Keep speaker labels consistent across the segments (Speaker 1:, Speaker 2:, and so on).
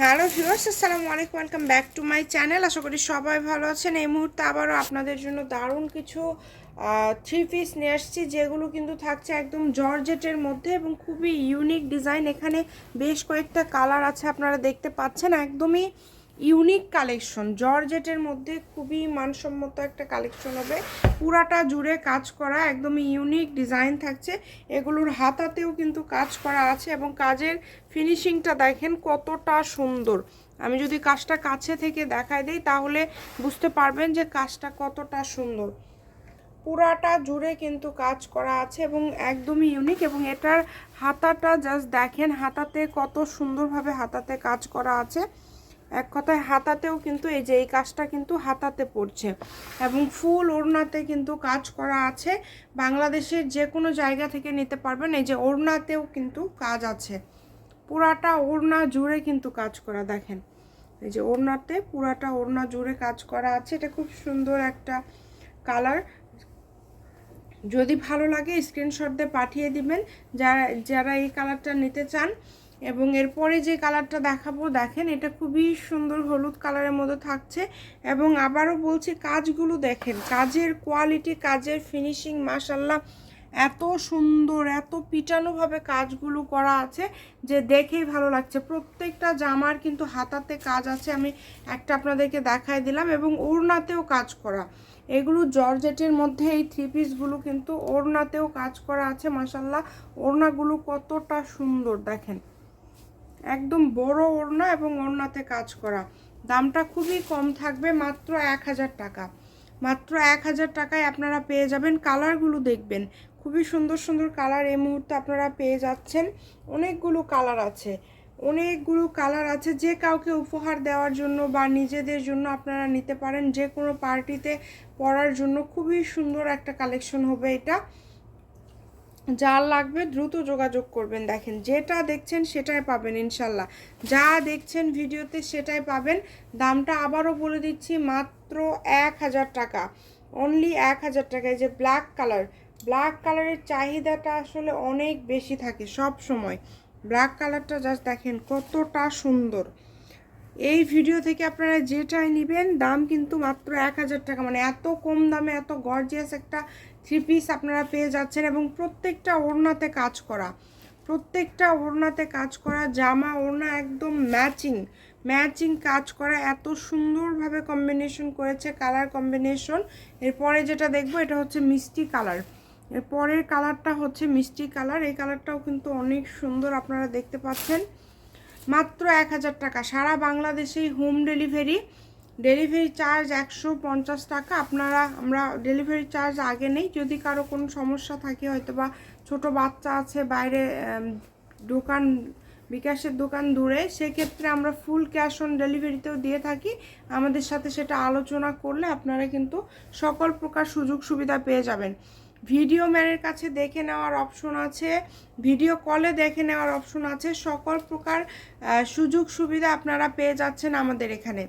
Speaker 1: Hello viewers, আসসালামু আলাইকুম, welcome back to my channel. আশা করি সবাই ভালো আছেন। এই মুহূর্তে আবারও আপনাদের জন্য দারুণ কিছু থ্রি পিস নিয়ে আসছি, যেগুলো কিন্তু থাকছে একদম জর্জেটের মধ্যে এবং খুবই ইউনিক ডিজাইন এখানে বেশ কয়েকটা কালার আছে, আপনারা দেখতে পাচ্ছেন। একদমই ইউনিক কালেকশন জর্জেটের মধ্যে খুবই মানসম্মত একটা কালেকশন হবে। পুরাটা জুড়ে কাজ করা একদমই ইউনিক ডিজাইন থাকছে। এগুলোর হাতাতেও কিন্তু কাজ করা আছে এবং কাজের ফিনিশিংটা দেখেন কতটা সুন্দর। আমি যদি কাজটা কাছে থেকে দেখাই দিই, তাহলে বুঝতে পারবেন যে কাজটা কতটা সুন্দর। পুরাটা জুড়ে কিন্তু কাজ করা আছে এবং একদমই ইউনিক এবং এটার হাতাটা জাস্ট দেখেন, হাতাতে কত সুন্দরভাবে হাতাতে কাজ করা আছে। এক কথায় হাতাতেও কিন্তু এই যে এই কাজটা কিন্তু হাতাতে পড়ছে। এবং ফুল ওড়নাতে কিন্তু কাজ করা আছে। বাংলাদেশের যে কোনো জায়গা থেকে নিতে পারবেন, এই যে ওড়নাতেও কিন্তু কাজ আছে। পুরাটা ওড়না জুড়ে কিন্তু কাজ করা, দেখেন। এই যে ওড়নাতে পুরাটা ওড়না জুড়ে কাজ করা আছে। এটা খুব সুন্দর একটা কালার। যদি ভালো লাগে, স্ক্রিনশট দিয়ে পাঠিয়ে দিবেন। যারা যারা এই কালারটা নিতে চান এবং এরপরে যে কালারটা দেখাবো, দেখেন এটা খুবই সুন্দর হলুদ কালারের মধ্যে থাকছে। এবং আবারও বলছি, কাজগুলো দেখেন, কাজের কোয়ালিটি কাজের ফিনিশিং মাসাল্লাহ এত সুন্দর, এত পিটানোভাবে কাজগুলো করা আছে যে দেখেই ভালো লাগছে। প্রত্যেকটা জামার কিন্তু হাতাতে কাজ আছে, আমি একটা আপনাদেরকে দেখাই দিলাম, এবং ওড়নাতেও কাজ করা। এগুলো জর্জেটের মধ্যে এই থ্রি পিসগুলো কিন্তু ওড়নাতেও কাজ করা আছে মাসাল্লাহ ওড়নাগুলো কতটা সুন্দর, দেখেন। একদম বড় ওড়না এবং ওড়নাতে কাজ করা। দামটা খুবই কম থাকবে মাত্র এক হাজার টাকা। মাত্র এক হাজার টাকায় আপনারা পেয়ে যাবেন কালারগুলো দেখবেন। খুবই সুন্দর সুন্দর কালার এই মুহূর্তে আপনারা পেয়ে যাচ্ছেন। অনেকগুলো কালার আছে। অনেকগুলো কালার আছে যে কাউকে উপহার দেওয়ার জন্য বা নিজেদের জন্য আপনারা নিতে পারেন। যে কোনো পার্টিতে পরার জন্য খুবই সুন্দর একটা কালেকশন হবে এটা। যার লাগবে দ্রুত যোগাযোগ করবেন, দেখেন, যেটা দেখছেন সেটাই পাবেন, ইনশাল্লাহ। যা দেখছেন ভিডিওতে সেটাই পাবেন। দামটা আবারও বলে দিচ্ছি, মাত্র এক হাজার টাকা। অনলি এক হাজার টাকায় যে ব্ল্যাক কালার ব্ল্যাক কালারের চাহিদাটা আসলে অনেক বেশি থাকে সব সময়। ব্ল্যাক কালারটা জাস্ট দেখেন কতটা সুন্দর। এই ভিডিও থেকে আপনারা যেটাই নেবেন, দাম কিন্তু মাত্র এক হাজার টাকা মানে এত কম দামে, এত গর্জিয়াস একটা থ্রি পিস আপনারা পেয়ে যাচ্ছেন এবং প্রত্যেকটা ওড়নাতে কাজ করা। প্রত্যেকটা ওড়নাতে কাজ করা, জামা, ওড়না একদম ম্যাচিং। ম্যাচিং কাজ করা, এত সুন্দরভাবে কম্বিনেশন করেছে কালার কম্বিনেশন এরপরে যেটা দেখব, এটা হচ্ছে মিষ্টি কালার পরের কালারটা হচ্ছে মিষ্টি কালার এই কালারটাও কিন্তু অনেক সুন্দর আপনারা দেখতে পাচ্ছেন। মাত্র এক হাজার টাকা। সারা বাংলাদেশেই হোম ডেলিভারি ডেলিভারি চার্জ একশো পঞ্চাশ টাকা। আপনারা, আমরা ডেলিভারি চার্জ আগে নেই। যদি কারও কোনো সমস্যা থাকে হয়তো বা ছোটো বাচ্চা আছে, বাইরে দোকান, বিকাশের দোকান দূরে, সেক্ষেত্রে আমরা ফুল ক্যাশ অন ডেলিভারিতেও দিয়ে থাকি। আমাদের সাথে সেটা আলোচনা করলে আপনারা কিন্তু সকল প্রকার সুযোগ সুবিধা পেয়ে যাবেন। ভিডিও ম্যানের কাছে দেখে নেওয়ার অপশন আছে ভিডিও কলে দেখে নেওয়ার অপশন আছে। সকল প্রকার সুযোগ সুবিধা আপনারা পেয়ে যাচ্ছেন আমাদের এখানে।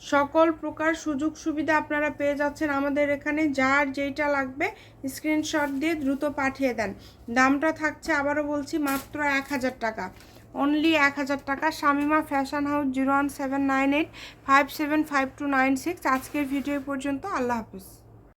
Speaker 1: সকল প্রকার সুযোগ সুবিধা আপনারা পেয়ে যাচ্ছেন আমাদের এখানে। যার যেইটা লাগবে স্ক্রিনশট দিয়ে দ্রুত পাঠিয়ে দেন। দামটা থাকছে, আবারও বলছি, মাত্র এক হাজার টাকা। অনলি এক হাজার টাকা। Shamima fashion house zero one seven nine eight five seven five two nine six আজকের ভিডিও পর্যন্ত। আল্লাহ হাফিজ।